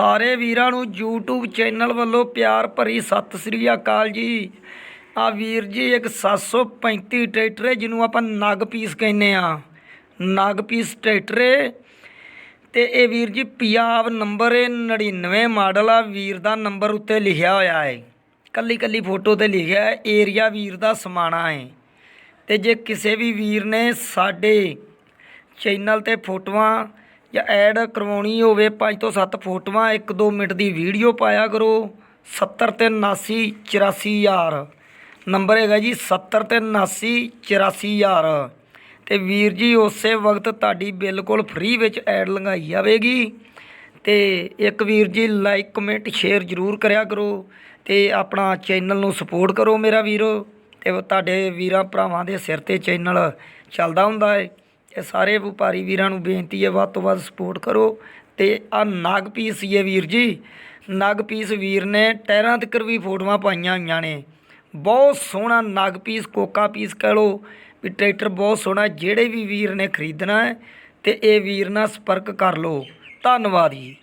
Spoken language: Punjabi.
ਸਾਰੇ ਵੀਰਾਂ ਨੂੰ YouTube ਚੈਨਲ ਵੱਲੋਂ ਪਿਆਰ ਭਰੀ ਸਤਿ ਸ੍ਰੀ ਅਕਾਲ ਜੀ। ਆ ਵੀਰ ਜੀ, ਇੱਕ 735 ਟਰੈਕਟਰ ਹੈ ਜਿਹਨੂੰ ਆਪਾਂ ਨਗ ਪੀਸ ਕਹਿੰਦੇ ਆ। ਨਗ ਪੀਸ ਟਰੈਕਟਰ ਹੈ ਤੇ ਇਹ ਵੀਰ ਜੀ ਪੰਜਾਬ ਨੰਬਰ ਹੈ 99 ਮਾਡਲ ਆ, ਵੀਰ ਦਾ ਨੰਬਰ ਉੱਤੇ ਲਿਖਿਆ ਹੋਇਆ ਹੈ। ਕੱਲੀ ਕੱਲੀ ਫੋਟੋ ਤੇ ਲਿਖਿਆ ਹੈ, ਏਰੀਆ ਵੀਰ ਦਾ ਸਮਾਣਾ ਹੈ। ਤੇ ਜੇ ਕਿਸੇ ਵੀ ਵੀਰ ਨੇ ਸਾਡੇ ਚੈਨਲ ਤੇ ਫੋਟੋਆਂ ਜਾਂ ਐਡ ਕਰਵਾਉਣੀ ਹੋਵੇ ਪੰਜ ਤੋਂ ਸੱਤ ਫੋਟੋਆਂ 1-2 ਮਿੰਟ ਦੀ ਵੀਡੀਓ ਪਾਇਆ ਕਰੋ। 70 ਤੇ 79 84000 ਨੰਬਰ ਹੈਗਾ ਜੀ 70 ਤੇ 79 84000 ਤੇ ਵੀਰ ਜੀ, ਉਸੇ ਵਕਤ ਤੁਹਾਡੀ ਬਿਲਕੁਲ ਫ੍ਰੀ ਵਿੱਚ ਐਡ ਲੰਘਾਈ ਜਾਵੇਗੀ। ਤੇ ਇੱਕ ਵੀਰ ਜੀ ਲਾਈਕ ਕਮੈਂਟ ਸ਼ੇਅਰ ਜ਼ਰੂਰ ਕਰਿਆ ਕਰੋ। ਤੇ ਆਪਣਾ ਚੈਨਲ ਨੂੰ ਸਪੋਰਟ ਕਰੋ ਮੇਰਾ ਵੀਰੋ। ਤੇ ਤੁਹਾਡੇ ਵੀਰਾਂ ਭਰਾਵਾਂ ਦੇ ਸਿਰ ਤੇ ਚੈਨਲ ਚੱਲਦਾ ਹੁੰਦਾ ਹੈ। ਇਹ ਸਾਰੇ ਵਪਾਰੀ ਵੀਰਾਂ ਨੂੰ ਬੇਨਤੀ ਹੈ, ਵੱਧ ਤੋਂ ਵੱਧ ਸਪੋਰਟ ਕਰੋ ਤੇ ਆ ਨਗ ਪੀਸ ਹੀ ਹੈ ਵੀਰ ਜੀ। ਨਾਗ ਪੀਸ ਵੀਰ ਨੇ ਟਾਇਰਾਂ ਤੱਕ ਵੀ ਫੋਟੋਆਂ ਪਾਈਆਂ ਹੋਈਆਂ ਨੇ। ਬਹੁਤ ਸੋਹਣਾ ਨਾਗ ਪੀਸ ਕੋਕਾ ਪੀਸ ਕਹਿ ਲਓ, ਵੀ ਟਰੈਕਟਰ ਬਹੁਤ ਸੋਹਣਾ ਜਿਹੜੇ ਵੀ ਵੀਰ ਨੇ ਖਰੀਦਣਾ ਹੈ ਤੇ ਇਹ ਵੀਰ ਨਾਲ ਸੰਪਰਕ ਕਰ ਲਓ। ਧੰਨਵਾਦ ਜੀ।